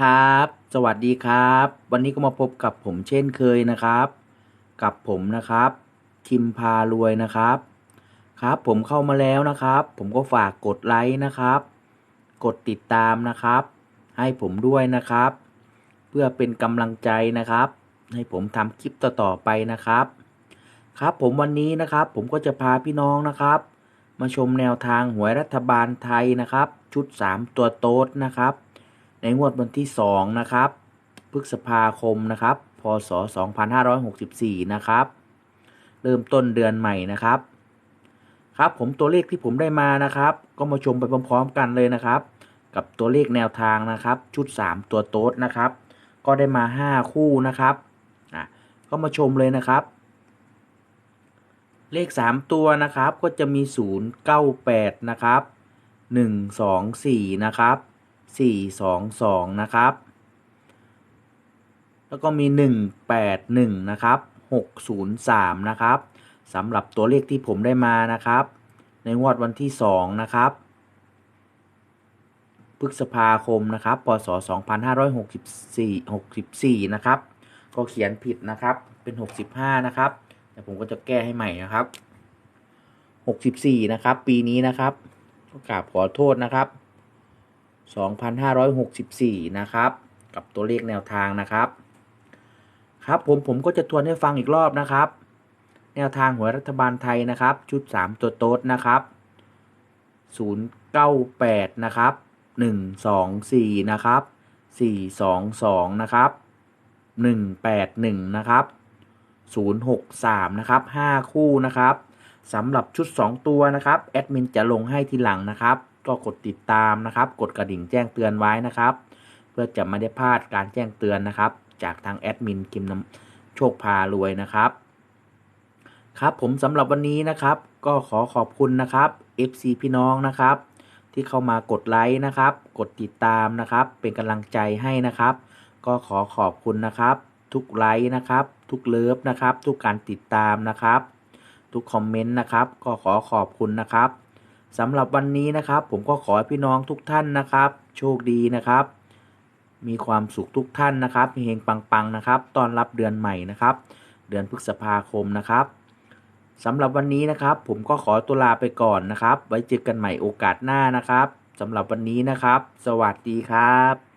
ครับ สวัสดีครับ วันนี้ก็มาพบกับผมเช่นเคยนะครับ กับผมนะครับ คิมพารวยนะครับ ครับผมเข้ามาแล้วนะครับ ผมก็ฝากกดไลค์นะครับ กดติดตามนะครับ ให้ผมด้วยนะครับ เพื่อเป็นกำลังใจนะครับ ให้ผมทำคลิปต่อๆไปนะครับ ครับผมวันนี้นะครับ ผมก็จะพาพี่น้องนะครับ มาชมแนวทางหวยรัฐบาลไทยนะครับ ชุด 3 ตัวโต๊ดนะครับ ในงวดวันที่ 2 นะครับ พฤษภาคมนะครับ พศ 2564 นะครับ เริ่มต้นเดือนใหม่นะครับ ครับผมตัวเลขที่ผมได้มานะครับ ก็มาชมไปพร้อมๆกันเลยนะครับ กับตัวเลขแนวทางนะครับ ชุด 3 ตัวโต๊ดนะครับ ก็ได้มา 5 คู่นะครับอะก็มาชมเลยนะครับ เลข 3 ตัวนะครับก็จะมี 0 9 8 นะครับ 1 2 4 นะครับ 4 2 2 นะครับ แล้วก็มี 1 8 1 นะครับ 6 0 3 นะครับสำหรับตัวเลขที่ผมได้มานะครับ ในงวดวันที่ 2 นะครับพฤษภาคมนะครับ พศ 2564 64 นะครับ ก็เขียนผิดนะครับ เป็น 65 นะครับ แต่ผมก็จะแก้ให้ใหม่นะครับ 64 นะครับ ปีนี้นะครับก็กราบขอโทษนะครับ 2564 นะครับ กับตัวเลขแนวทางนะครับ ครับผมผมก็จะทวนให้ฟังอีกรอบนะครับ แนวทางหวยรัฐบาลไทยนะครับ ชุด 3 ตัวโต๊ดนะครับ 098 นะครับ 124 นะครับ 422 นะครับ 181 นะครับ 063 นะครับ 5 คู่นะครับสำหรับชุด 2 ตัวนะครับ แอดมินจะลงให้ทีหลังนะครับ ก็กดติดตามนะครับ กดกระดิ่งแจ้งเตือนไว้นะครับ เพื่อจะไม่ได้พลาดการแจ้งเตือนนะครับ จากทางแอดมินกิมน้ำโชคพารวยนะครับ ครับผมสำหรับวันนี้นะครับ ก็ขอขอบคุณนะครับ FC พี่น้องนะครับ ที่เข้ามากดไลค์นะครับ กดติดตามนะครับ เป็นกำลังใจให้นะครับ ก็ขอขอบคุณนะครับ ทุกไลค์นะครับ ทุกเลิฟนะครับ ทุกการติดตามนะครับ ทุกคอมเมนต์นะครับ ก็ขอขอบคุณนะครับ สำหรับวันนี้นะครับ ผมก็ขอให้พี่น้องทุกท่านนะครับ โชคดีนะครับ มีความสุขทุกท่านนะครับมีเฮงปังๆนะครับต้อนรับเดือนใหม่นะครับ เดือนพฤษภาคมนะครับสำหรับวันนี้นะครับ ผมก็ขอตัวลาไปก่อนนะครับ ไว้เจอกันใหม่โอกาสหน้านะครับสำหรับวันนี้นะครับ สวัสดีครับ